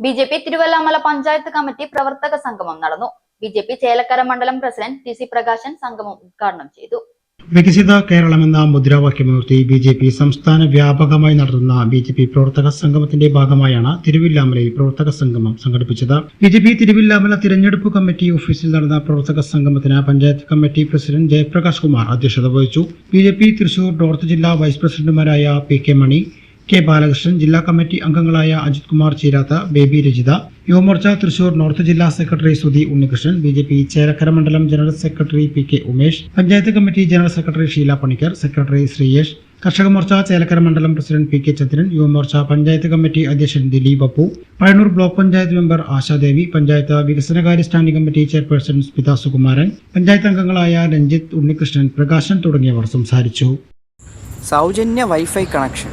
B J P Thiruvillwamala panchayat committee പ്രവർത്തക സംഗമം നടന്നു. ബി ജെ പി ചേലക്കര മണ്ഡലം പ്രസിഡന്റ് ടി സി പ്രകാശൻ സംഗമം ഉദ്ഘാടനം ചെയ്തു. വികസിത കേരളമെന്ന മുദ്രാവാക്യമുയർത്തി ബി ജെ പി സംസ്ഥാന വ്യാപകമായി നടത്തുന്ന ബി ജെ പി പ്രവർത്തക സംഗമത്തിന്റെ ഭാഗമായാണ് തിരുവില്ലാമലയിൽ പ്രവർത്തക സംഗമം സംഘടിപ്പിച്ചത്. ബി ജെ പി തിരുവില്ലാമല തിരഞ്ഞെടുപ്പ് കമ്മിറ്റി ഓഫീസിൽ നടന്ന പ്രവർത്തക സംഗമത്തിന് പഞ്ചായത്ത് കമ്മിറ്റി പ്രസിഡന്റ് ജയപ്രകാശ് കുമാർ അധ്യക്ഷത വഹിച്ചു. B J P Thrissur north ജില്ലാ വൈസ് പ്രസിഡന്റുമാരായ P K Mani K Balakrishnan ജില്ലാ കമ്മിറ്റി അംഗങ്ങളായ അജിത് കുമാർ ചീരാത്ത ബേബി രജിത യുവമോർച്ച തൃശൂർ നോർത്ത് ജില്ലാ secretary Sudhi Unnikrishnan B J P Chelakkara മണ്ഡലം general secretary P K Umesh panchayat committee general secretary Sheela Panicker secretary Shreyesh Karshaka Morcha Chelakkara മണ്ഡലം president P K Chandran Yuva Morcha panchayat committee അധ്യക്ഷൻ Dileep Appu Pazhanur block panchayat member Ashadevi panchayat വികസനകാര്യ standing committee chairperson Smitha Sukumaran panchayat അംഗങ്ങളായ രഞ്ജിത്ത് ഉണ്ണികൃഷ്ണൻ പ്രകാശൻ തുടങ്ങിയവർ സംസാരിച്ചു. സൗജന്യ wifi connection.